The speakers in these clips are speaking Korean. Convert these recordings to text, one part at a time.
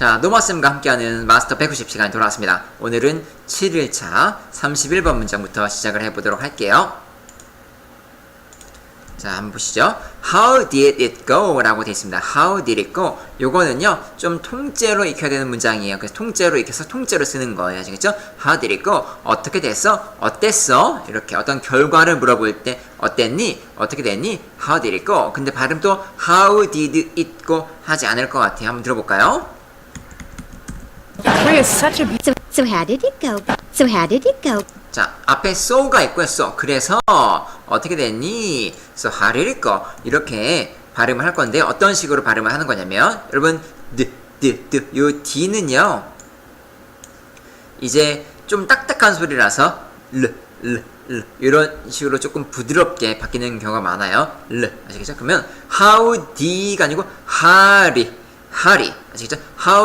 자, 노마쌤과 함께하는 마스터 190 시간이 돌아왔습니다. 오늘은 7일차 31번 문장부터 시작을 해보도록 할게요. 자, 한번 보시죠. How did it go? 라고 되어 있습니다. How did it go? 요거는요, 좀 통째로 익혀야 되는 문장이에요. 그래서 통째로 익혀서 통째로 쓰는 거예요. 아시겠죠? How did it go? 어떻게 됐어? 어땠어? 이렇게 어떤 결과를 물어볼 때, 어땠니? 어떻게 됐니? How did it go? 근데 발음도 How did it go? 하지 않을 것 같아요. 한번 들어볼까요? Korea is such a So, so how did it go? So how did it go? 자, 앞에 so가 있고요, so. 그래서 어떻게 됐니? So how did it go? 이렇게 발음을 할 건데 어떤 식으로 발음을 하는 거냐면 여러분 d d d 요 d는요 이제 좀 딱딱한 소리라서 l l l 이런 식으로 조금 부드럽게 바뀌는 경우가 많아요. l 아시겠죠? 그러면 how d가 아니고 하리 하리. 아시겠죠?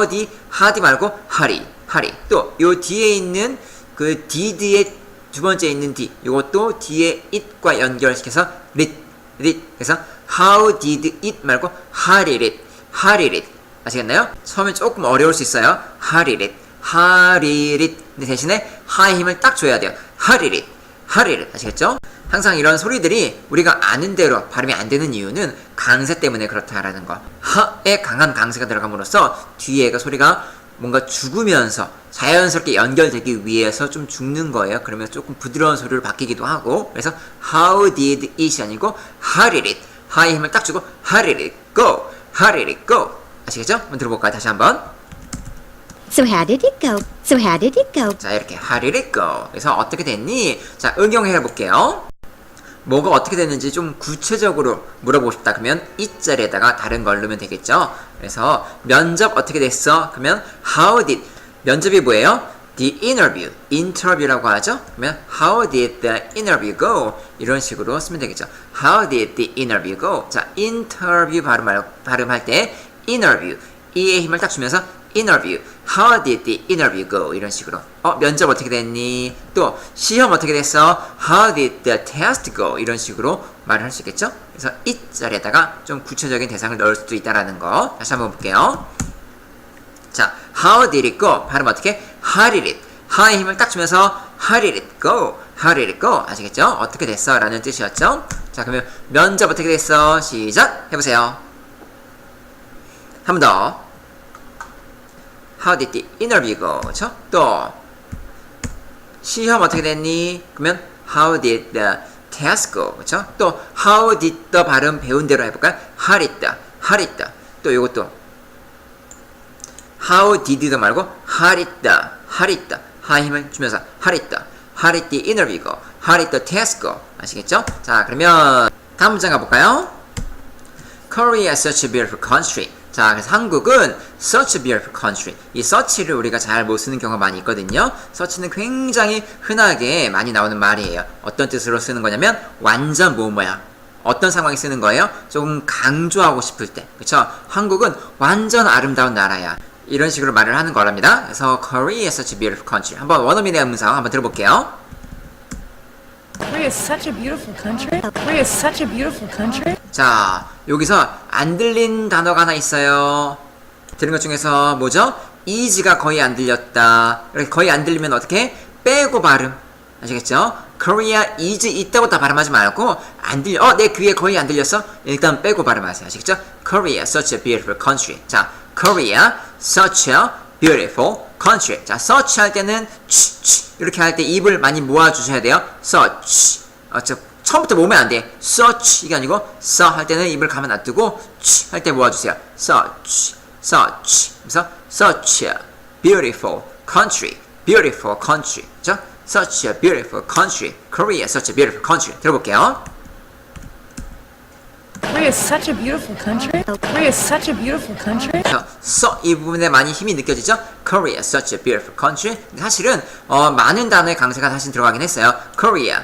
d 하디 말고 하리 하리. 또 요 뒤에 있는 그 did의 두 번째 있는 d 이것도 뒤에 it과 연결시켜서 lit lit 그래서 how did it 말고 how did it how did it 아시겠나요? 처음에 조금 어려울 수 있어요. how did it how did it 근데 대신에 하의 힘을 딱 줘야 돼요. how did it how did it 아시겠죠? 항상 이런 소리들이 우리가 아는 대로 발음이 안 되는 이유는 강세 때문에 그렇다라는 거 하에 강한 강세가 들어감으로써 뒤에가 소리가 뭔가 죽으면서 자연스럽게 연결되기 위해서 좀 죽는 거예요. 그러면 조금 부드러운 소리로 바뀌기도 하고 그래서 how did it이 아니고 how did it 하의 힘을 딱 주고 how did it go how did it go 아시겠죠? 한번 들어볼까요? 다시 한번 So how did it go? So how did it go? 자 이렇게 how did it go 그래서 어떻게 됐니? 자 응용해 볼게요. 뭐가 어떻게 됐는지 좀 구체적으로 물어보고 싶다. 그러면 이 자리에다가 다른 걸 넣으면 되겠죠? 그래서 면접 어떻게 됐어? 그러면 how did 면접이 뭐예요? the interview interview라고 하죠? 그러면 how did the interview go? 이런 식으로 쓰면 되겠죠. how did the interview go? 자 interview 발음 발음할 때 interview 이의 힘을 딱 주면서 interview. How did the interview go? 이런 식으로. 어, 면접 어떻게 됐니? 또, 시험 어떻게 됐어? How did the test go? 이런 식으로 말을 할 수 있겠죠? 그래서 이 자리에다가 좀 구체적인 대상을 넣을 수도 있다라는 거. 다시 한번 볼게요. 자, how did it go? 발음 어떻게? How did it? how의 힘을 딱 주면서 how did it go? how did it go? 아시겠죠? 어떻게 됐어? 라는 뜻이었죠? 자, 그러면 면접 어떻게 됐어? 시작! 해보세요. 한 번 더. How did the interview go? 그쵸? 또 시험 어떻게 됐니? 그러면 How did the test go? 그쵸? 또 How did the 발음 배운 대로 해볼까요? How did the, how did the 또 이것도 How did the 말고 How did the, how did the 하 힘을 주면서 How did the, how did the interview go? How did the test go? 아시겠죠? 자 그러면 다음 문장 가볼까요? Korea is such a beautiful country. 자, 그래서 한국은 such a beautiful country. 이 such를 우리가 잘 못 쓰는 경우가 많이 있거든요. such는 굉장히 흔하게 많이 나오는 말이에요. 어떤 뜻으로 쓰는 거냐면 완전 뭐뭐야. 어떤 상황에 쓰는 거예요? 조금 강조하고 싶을 때. 그쵸? 한국은 완전 아름다운 나라야. 이런 식으로 말을 하는 거랍니다. 그래서 Korea is such a beautiful country. 한번 원어민의 음성 한번 들어볼게요. Korea is such a beautiful country. Korea is such a beautiful country. 자, 여기서 안 들린 단어가 하나 있어요. 들은 것 중에서 뭐죠? is가 거의 안 들렸다. 이렇게 거의 안 들리면 어떻게? 빼고 발음. 아시겠죠? Korea is 있다고 다 발음하지 말고 안 들려. 어, 내 귀에 거의 안 들렸어? 일단 빼고 발음하세요. 아시겠죠? Korea such a beautiful country. 자, Korea such a beautiful country. 자, such 할 때는 치, 치, 이렇게 할 때 입을 많이 모아 주셔야 돼요. such. 어, 저 처음부터 모으면 안 돼. such 이게 아니고 so 할 때는 입을 가만 놔두고 할때 모아 주세요. such, such. 그래서 such a beautiful country, beautiful country. 죠? such a beautiful country. Korea, such a beautiful country. 들어볼게요. Korea is such a beautiful country. Korea is such a beautiful country. so 이 부분에 많이 힘이 느껴지죠? Korea, such a beautiful country. 사실은 어, 많은 단어의 강세가 사실 들어가긴 했어요. Korea,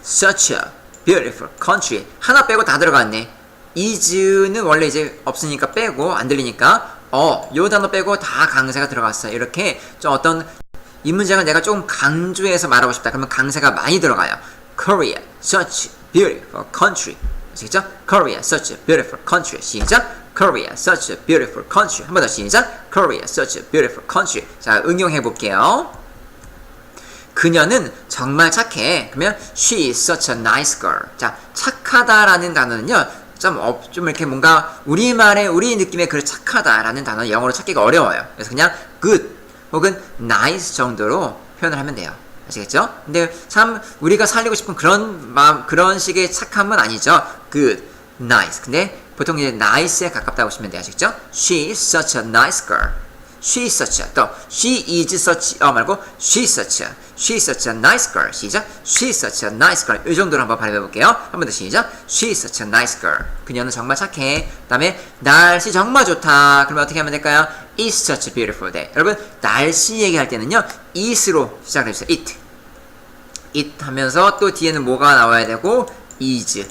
such a beautiful country. 하나 빼고 다 들어갔네. is는 원래 이제 없으니까 빼고 안 들리니까 어, 요 단어 빼고 다 강세가 들어갔어요. 이렇게 좀 어떤 이 문장을 내가 조금 강조해서 말하고 싶다. 그러면 강세가 많이 들어가요. Korea, such beautiful country. 아시겠죠? Korea, such a beautiful country. 시작. Korea, such a beautiful country. 한 번 더 시작. Korea, such a beautiful country. 자, 응용해 볼게요. 그녀는 정말 착해. 그러면 she is such a nice girl. 자, 착하다라는 단어는요. 좀, 업, 좀 이렇게 뭔가 우리말의 우리 느낌의 그 착하다라는 단어 영어로 찾기가 어려워요. 그래서 그냥 good 혹은 nice 정도로 표현을 하면 돼요. 아시겠죠? 근데 참 우리가 살리고 싶은 그런 마음 그런 식의 착함은 아니죠. good, nice. 근데 보통 이제 nice에 가깝다고 보시면 돼요. 아시겠죠? She is such a nice girl. She is such a 또 she is such 어 말고 she is such a she is such a nice girl 시작 she is such a nice girl 이 정도로 한번 발음해 볼게요 한 번 더 시작 she is such a nice girl 그녀는 정말 착해 그다음에 날씨 정말 좋다 그러면 어떻게 하면 될까요 it's such a beautiful day 여러분 날씨 얘기할 때는요 it으로 시작해 주세요 it it 하면서 또 뒤에는 뭐가 나와야 되고 is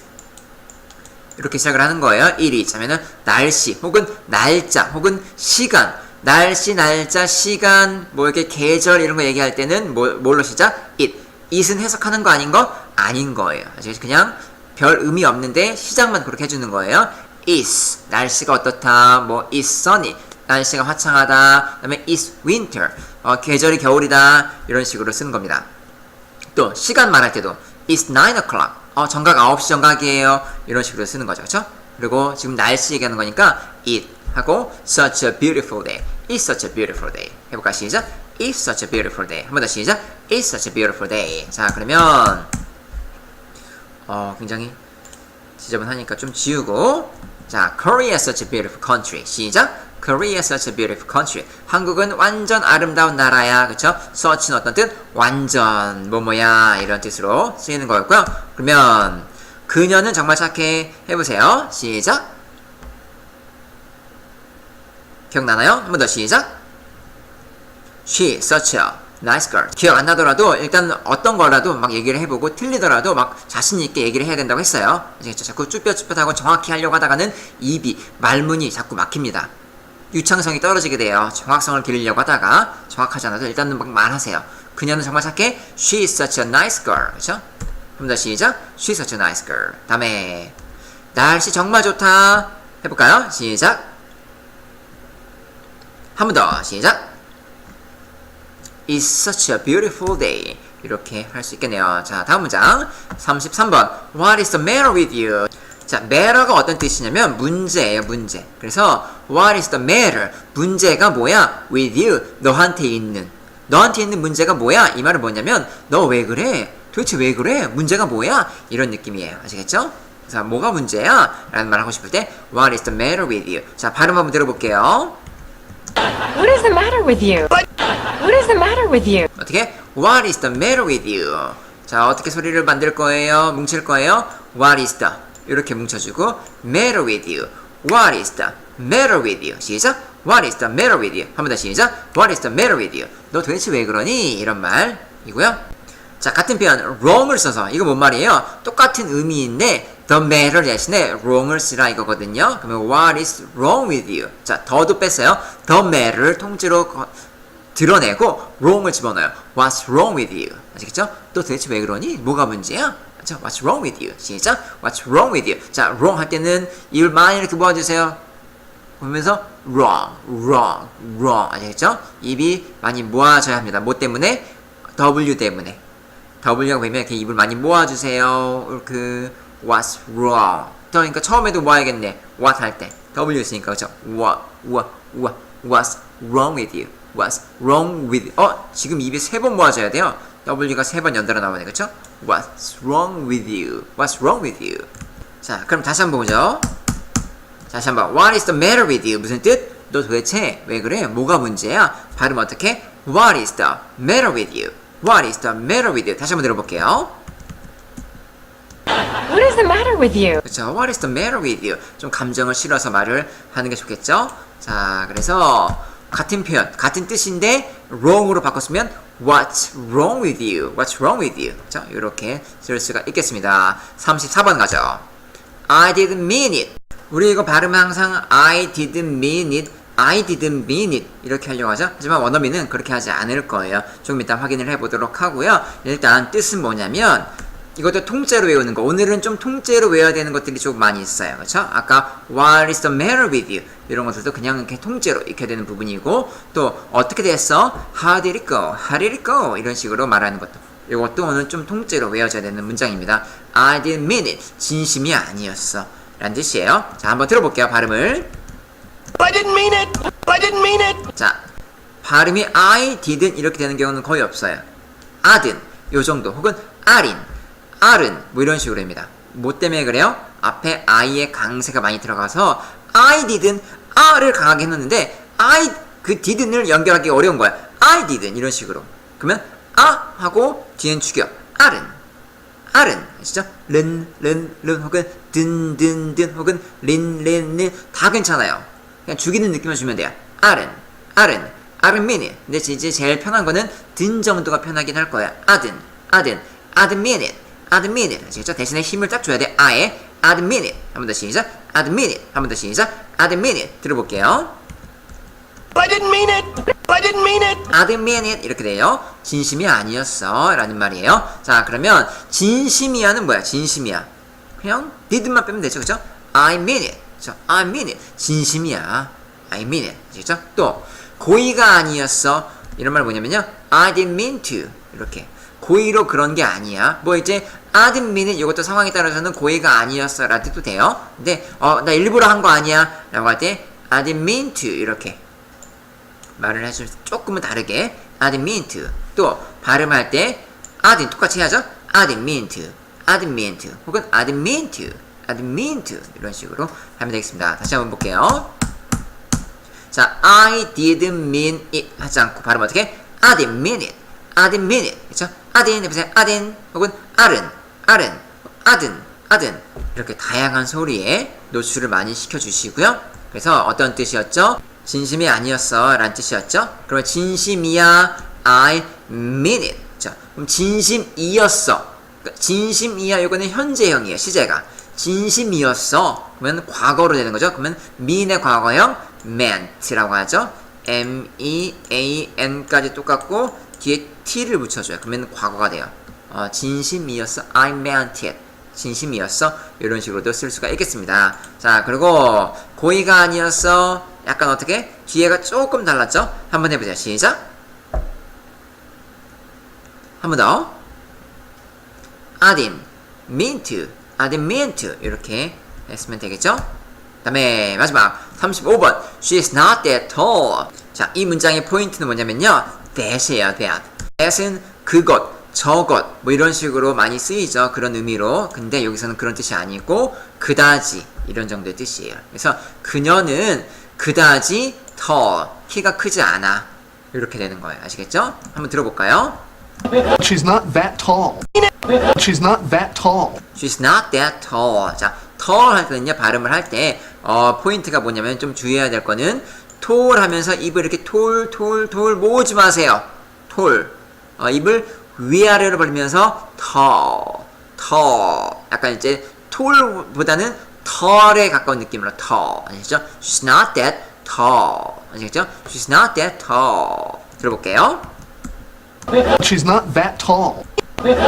이렇게 시작을 하는 거예요. it is 하면은 날씨 혹은 날짜 혹은 시간 날씨 날짜 시간 뭐 이렇게 계절 이런 거 얘기할 때는 뭐, 뭘로 시작? it. it은 해석하는 거 아닌 거? 아닌 거예요. 그냥 별 의미 없는데 시작만 그렇게 해주는 거예요. is. 날씨가 어떻다. 뭐 is sunny. 날씨가 화창하다. 그 다음에 is winter. 어, 계절이 겨울이다. 이런 식으로 쓰는 겁니다. 또 시간 말할 때도 it's 9 o'clock. 어 정각 9시 정각이에요. 이런 식으로 쓰는 거죠. 그쵸? 그리고 지금 날씨 얘기하는 거니까 it 하고 such a beautiful day it's such a beautiful day 해볼까 시작 it's such a beautiful day 한 번 더 시작 it's such a beautiful day 자 그러면 어 굉장히 지저분하니까 좀 지우고 자 Korea is such a beautiful country 시작 Korea is such a beautiful country 한국은 완전 아름다운 나라야 그쵸? such는 어떤 뜻? 완전 뭐뭐야 이런 뜻으로 쓰이는 거였고요 그러면 그녀는 정말 착해 해보세요 시작 기억나나요? 한 번 더 시작 She such a nice girl. 기억 안 나더라도 일단 어떤 거라도 막 얘기를 해보고 틀리더라도 막 자신 있게 얘기를 해야 된다고 했어요. 아시겠죠? 자꾸 쭈뼛쭈뼛하고 정확히 하려고 하다가는 입이 말문이 자꾸 막힙니다. 유창성이 떨어지게 돼요. 정확성을 기르려고 하다가 정확하지 않아도 일단은 막 말하세요. 그녀는 정말 착해. She is such a nice girl. 그렇죠? 그럼 더 시작. She is such a nice girl. 다음에 날씨 정말 좋다. 해볼까요? 시작. 한 번 더 시작. It's such a beautiful day. 이렇게 할 수 있겠네요. 자, 다음 문장. 33번. What is the matter with you? 자, matter가 어떤 뜻이냐면 문제예요, 문제. 그래서 what is the matter? 문제가 뭐야? with you. 너한테 있는. 너한테 있는 문제가 뭐야? 이 말은 뭐냐면 너 왜 그래? 도대체 왜 그래? 문제가 뭐야? 이런 느낌이에요. 아시겠죠? 자, 뭐가 문제야? 라는 말 하고 싶을 때 what is the matter with you? 자, 발음 한번 들어볼게요. What is the matter with you? What is the matter with you? 어떻게? What is the matter with you? 자, 어떻게 소리를 만들 거예요? 뭉칠 거예요? What is the? 이렇게 뭉쳐주고 matter with you. What is the matter with you? 시작. What is the matter with you? 한 번 더 시작. What is the matter with you? 너 도대체 왜 그러니? 이런 말이고요. 자, 같은 표현 wrong을 써서 이거 뭔 말이에요? 똑같은 의미인데 the matter 대신에 wrong을 쓰라 이거거든요. 그러면 what is wrong with you? 자, 더도 뺐어요. the matter를 통째로 거- 드러내고 wrong을 집어넣어요. What's wrong with you? 아시겠죠? 또 도대체 왜 그러니? 뭐가 문제야? 그렇죠? What's wrong with you? 시작. What's wrong with you? 자, wrong 할 때는 입을 많이 이렇게 모아주세요. 보면서 wrong, wrong, wrong 아시겠죠? 입이 많이 모아져야 합니다. 뭐 때문에? W 때문에. W가 보면 이렇게 입을 많이 모아주세요. 그 What's wrong? 그러니까 처음에도 모아야겠네. What 할 때 W 있으니까 그렇죠? What, what, what, What's wrong with you? What's wrong with? 어 지금 입이 세 번 모아져야 돼요. W가 세 번 연달아 나오네 그렇죠? What's wrong with you? What's wrong with you? 자 그럼 다시 한번 보죠. 다시 한번 What is the matter with you? 무슨 뜻? 너 도대체 왜 그래? 뭐가 문제야? 발음 어떻게? What is the matter with you? What is the matter with you? 다시 한번 들어볼게요. What is the matter with you? 그렇죠. What is the matter with you? 좀 감정을 실어서 말을 하는 게 좋겠죠. 자, 그래서 같은 표현, 같은 뜻인데 wrong으로 바꿨으면 What's wrong with you? What's wrong with you? 그렇죠. 이렇게 쓸 수가 있겠습니다. 34번 가죠. I didn't mean it. 우리 이거 발음 항상 I didn't mean it. I didn't mean it 이렇게 하려고 하죠. 하지만 원어민은 그렇게 하지 않을 거예요. 조금 이따 확인을 해보도록 하고요. 일단 뜻은 뭐냐면 이것도 통째로 외우는 거. 오늘은 좀 통째로 외워야 되는 것들이 좀 많이 있어요. 그렇죠? 아까 what is the matter with you? 이런 것들도 그냥 이렇게 통째로 익혀야 되는 부분이고 또 어떻게 됐어? How did it go? How did it go? 이런 식으로 말하는 것도. 이것도 오늘 좀 통째로 외워져야 되는 문장입니다. I didn't mean it. 진심이 아니었어. 라는 뜻이에요. 자, 한번 들어볼게요. 발음을. I didn't mean it. I didn't mean it. 자, 발음이 I didn't 이렇게 되는 경우는 거의 없어요. 아든 요 정도 혹은 아린, 아른 뭐 이런 식으로 됩니다. 뭐 때문에 그래요? 앞에 I의 강세가 많이 들어가서 I didn't R을 강하게 해놓는데 I 그 didn't을 연결하기 어려운 거야. I didn't 이런 식으로. 그러면 아 하고 뒤엔 죽여. 아른, 아른 아시죠? 른, 른, 른 혹은 든, 든, 든 혹은 린, 린, 린다 괜찮아요. 그냥 죽이는 느낌을 주면 돼요. 아른, 아른, 아른 미닛. 근데 이제 제일 편한 거는 든 정도가 편하긴 할 거야. 아든, 아든, 아든 미 닛, 아든 미닛. 아시겠죠? 대신에 힘을 딱 줘야 돼. 아에 아든 미닛. 한번 더 시작. 아든 미닛. 한번 더 시작. 아든 미닛. 들어볼게요. I didn't mean it. I didn't mean it. I didn't mean it 이렇게 돼요. 진심이 아니었어 라는 말이에요. 자 그러면 진심이야는 뭐야? 진심이야. 그냥 did만 빼면 되죠, 그죠? I mean it. 그죠? I mean it. 진심이야. I mean it. 아시겠죠? 또 고의가 아니었어. 이런 말 뭐냐면요. I didn't mean to 이렇게 고의로 그런 게 아니야. 뭐 이제 it 이것도 상황에 따라서는 고의가 아니었어 라는 뜻도 돼요. 근데 어 나 일부러 한 거 아니야 라고 할 때 I didn't mean to 이렇게 말을 때 조금은 다르게 I didn't mean to 또 발음할 때 I didn't 똑같이 해야죠 I didn't mean to I didn't mean to 혹은 I didn't mean to I didn't mean to 이런 식으로 하면 되겠습니다 다시 한번 볼게요 자 I didn't mean it 하지 않고 발음 어떻게 I didn't mean it It 그렇죠 I didn't 해보세요. didn't 혹은 아른. 아른. 아든. 아든. 이렇게 다양한 소리에 노출을 많이 시켜주시고요. 그래서 어떤 뜻이었죠? 진심이 아니었어. 라는 뜻이었죠? 그러면 진심이야 I mean it. 자, 그럼 진심이었어. 그러니까 진심이야 이거는 현재형이에요 시제가. 진심이었어. 그러면 과거로 되는 거죠? 그러면 mean의 과거형 meant라고 하죠. M-E-A-N까지 똑같고 뒤에 T를 붙여줘요. 그러면 과거가 돼요. 어, 진심이었어 I meant it. 진심이었어 이런 식으로도 쓸 수가 있겠습니다. 자 그리고 고의가 아니었어 약간 어떻게? 뒤에가 조금 달랐죠? 한번 해보자 시작. 한 번 더. I didn't mean to I didn't mean to 이렇게 했으면 되겠죠? 그 다음에 마지막 35번. She's not that tall 자 이 문장의 포인트는 뭐냐면요. that이에요 that that은 그것 저것 뭐 이런 식으로 많이 쓰이죠 그런 의미로 근데 여기서는 그런 뜻이 아니고 그다지 이런 정도의 뜻이에요 그래서 그녀는 그다지 tall 키가 크지 않아 이렇게 되는 거예요 아시겠죠? 한번 들어볼까요? She's not that tall. She's not that tall. She's not that tall. 자, tall 할 때는요, 발음을 할 때, 어, 포인트가 뭐냐면 좀 주의해야 될 거는, tall 하면서 입을 이렇게 톨, 톨, 톨 모으지 마세요. 톨. 어, 입을 위아래로 벌리면서 tall, tall. 약간 이제 톨보다는 tall에 가까운 느낌으로 tall. 아시죠? She's not that tall. 아시겠죠? She's not that tall. 들어볼게요. She's not that tall.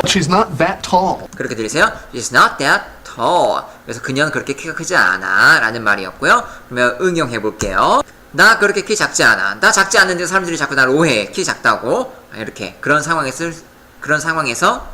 She's not that tall. 그렇게 들리세요? She's not that tall. 그래서 그녀는 그렇게 키가 크지 않아. 라는 말이었고요. 그러면 응용해 볼게요. 나 그렇게 키 작지 않아. 나 작지 않는데 사람들이 자꾸 나를 오해해. 키 작다고. 이렇게. 그런 상황에서, 쓸- 그런 상황에서,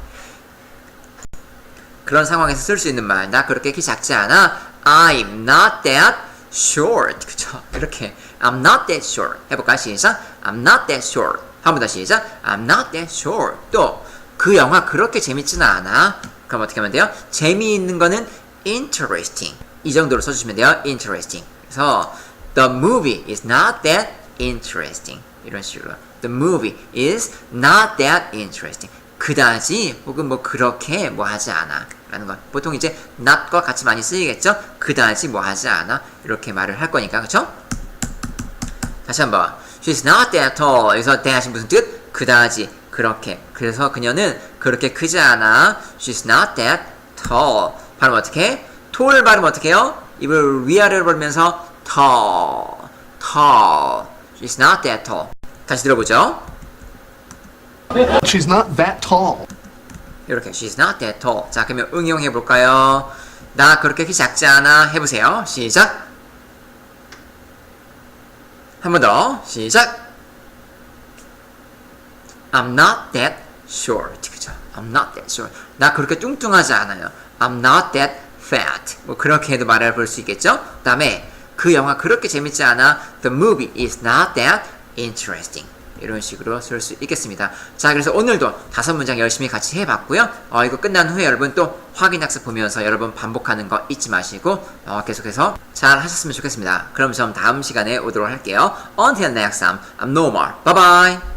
그런 상황에서 쓸 수 있는 말. 나 그렇게 키 작지 않아. I'm not that short. 그쵸? 이렇게. I'm not that short. 해볼까요? 시작. I'm not that short. 한 번 더 시작. I'm not that short. 또, 그 영화 그렇게 재밌지는 않아. 그럼 어떻게 하면 돼요? 재미있는 거는 interesting. 이 정도로 써주시면 돼요. interesting. 그래서, the movie is not that interesting. 이런 식으로. The movie is not that interesting. 그다지 혹은 뭐 그렇게 뭐 하지 않아. 라는 것 보통 이제 not과 같이 많이 쓰이겠죠? 그다지 뭐 하지 않아. 이렇게 말을 할 거니까. 그쵸? 다시 한번. She's not that tall. 여기서 that이 무슨 뜻? 그다지. 그렇게. 그래서 그녀는 그렇게 크지 않아. She's not that tall. 발음 어떻게? tall 발음 어떻게 해요? 입을 위아래로 벌면서 tall. tall. She's not that tall 다시 들어보죠 She's not that tall. 이렇게 she's not that tall. 자, 그러면 응용해 볼까요? 나 그렇게 키 작지 않아. 해보세요. 시작. 한 번 더. 시작. I'm not that short. 그죠? I'm not that short. 나 그렇게 뚱뚱하지 않아요. I'm not that fat. 뭐 그렇게 해도 말을 볼 수 있겠죠? 그 다음에 그 영화 그렇게 재밌지 않아. The movie is not that interesting. 이런 식으로 쓸 수 있겠습니다. 자, 그래서 오늘도 다섯 문장 열심히 같이 해봤고요. 어, 이거 끝난 후에 여러분 또 확인 학습 보면서 여러분 반복하는 거 잊지 마시고 어, 계속해서 잘 하셨으면 좋겠습니다. 그럼 전 다음 시간에 오도록 할게요. Until next time, I'm Nomar. Bye bye.